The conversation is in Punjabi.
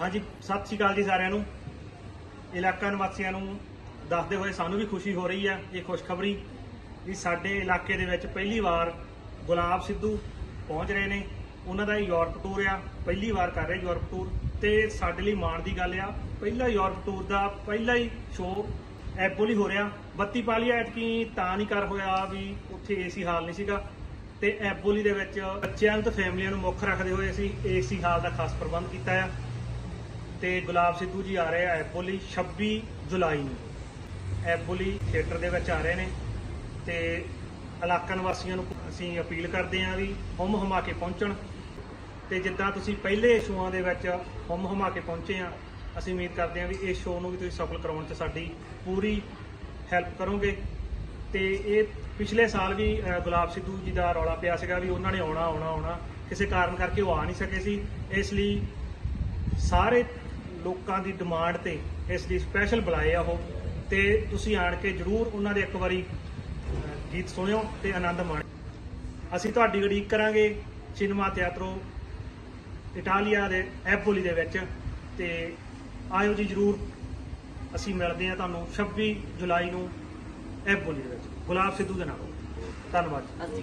ਹਾਂਜੀ, ਸਤਿ ਸ਼੍ਰੀ ਅਕਾਲ ਜੀ ਸਾਰਿਆਂ ਨੂੰ। ਇਲਾਕਾ ਨਿਵਾਸੀਆਂ ਨੂੰ ਦੱਸਦੇ ਹੋਏ ਸਾਨੂੰ ਵੀ ਖੁਸ਼ੀ ਹੋ ਰਹੀ ਆ ਇਹ ਖੁਸ਼ਖਬਰੀ ਵੀ ਸਾਡੇ ਇਲਾਕੇ ਦੇ ਵਿੱਚ ਪਹਿਲੀ ਵਾਰ ਗੁਲਾਬ ਸਿੱਧੂ ਪਹੁੰਚ ਰਹੇ ਨੇ। ਉਹਨਾਂ ਦਾ ਯੂਰਪ ਟੂਰ ਆ, ਪਹਿਲੀ ਵਾਰ ਕਰ ਰਹੇ ਯੂਰਪ ਟੂਰ। ਤੇ ਸਾਡੇ ਲਈ ਮਾਣ ਦੀ ਗੱਲ ਆ, ਪਹਿਲਾ ਯੂਰਪ ਟੂਰ ਦਾ ਪਹਿਲਾ ਹੀ ਸ਼ੋਅ ਐਪੋਲੀ ਹੋ ਰਿਹਾ। ਬੱਤੀ ਪਾਲੀ ਐਤਕੀ, ਤਾਂ ਨਹੀਂ ਕਰ ਹੋਇਆ ਵੀ ਉੱਥੇ ਏਸੀ ਹਾਲ ਨਹੀਂ ਸੀਗਾ। ਤੇ ਐਪੋਲੀ ਦੇ ਵਿੱਚ ਬੱਚਿਆਂ ਨੂੰ ਤੇ ਫੈਮਲੀਆਂ ਨੂੰ ਮੁੱਖ ਰੱਖਦੇ ਹੋਏ ਅਸੀਂ ਏਸੀ ਹਾਲ ਦਾ ਖਾਸ ਪ੍ਰਬੰਧ ਕੀਤਾ ਆ। ਤੇ ਗੁਲਾਬ ਸਿੱਧੂ ਜੀ ਆ ਰਹੇ ਆ ਐਪੋਲੀ 26 ਜੁਲਾਈ ਨੂੰ। ਐਪੋਲੀ ਥੀਏਟਰ ਦੇ ਵਿੱਚ ਆ ਰਹੇ ਨੇ ਤੇ ਇਲਾਕਾ ਨਿਵਾਸੀਆਂ ਨੂੰ ਅਸੀਂ ਅਪੀਲ ਕਰਦੇ ਹਾਂ ਵੀ ਹਮ ਹਮਾ ਕੇ ਪਹੁੰਚਣ ਤੇ ਜਿੱਦਾਂ ਤੁਸੀਂ ਪਹਿਲੇ ਸ਼ੋਆਂ ਦੇ ਵਿੱਚ ਹਮ ਹਮਾ ਕੇ ਪਹੁੰਚੇ ਆ, ਅਸੀਂ ਉਮੀਦ ਕਰਦੇ ਹਾਂ ਵੀ ਇਸ ਸ਼ੋਅ ਨੂੰ ਵੀ ਤੁਸੀਂ ਸਫਲ ਕਰਾਉਣ 'ਚ ਸਾਡੀ ਪੂਰੀ ਹੈਲਪ ਕਰੋਗੇ। ਤੇ ਇਹ ਪਿਛਲੇ ਸਾਲ ਵੀ ਗੁਲਾਬ ਸਿੱਧੂ ਜੀ ਦਾ ਰੌਲਾ ਪਿਆ ਸੀਗਾ ਵੀ ਉਹਨਾਂ ਨੇ ਆਉਣਾ ਆਉਣਾ ਆਉਣਾ। ਕਿਸੇ ਕਾਰਨ ਕਰਕੇ ਉਹ ਆ ਨਹੀਂ ਸਕੇ ਸੀ। ਇਸ ਲਈ ਸਾਰੇ ਲੋਕਾਂ ਦੀ ਡਿਮਾਂਡ ਤੇ ਇਸ ਲਈ ਸਪੈਸ਼ਲ ਬੁਲਾਏ ਆ ਉਹ। ਤੇ ਤੁਸੀਂ ਆਣ ਕੇ ਜਰੂਰ ਉਹਨਾਂ ਦੇ ਇੱਕ ਵਾਰੀ ਗੀਤ ਸੁਣਿਓ ਤੇ ਆਨੰਦ ਮਾਣਿਓ। ਅਸੀਂ ਤੁਹਾਡੀ ਉਡੀਕ ਕਰਾਂਗੇ ਸਿਨੇਮਾ ਥੀਏਟਰੋ ਇਟਾਲੀਆ ਦੇ ਐਪੋਲੀ ਦੇ ਵਿੱਚ। ਤੇ ਆਇਓ ਜੀ ਜਰੂਰ, ਅਸੀਂ ਮਿਲਦੇ ਹਾਂ ਤੁਹਾਨੂੰ 26 ਜੁਲਾਈ ਨੂੰ ਐਪੋਲੀ ਦੇ ਵਿੱਚ। ਗੁਲਾਬ ਸਿੱਧੂ ਦੇ ਨਾਲ। ਧੰਨਵਾਦ ਅਸੀਂ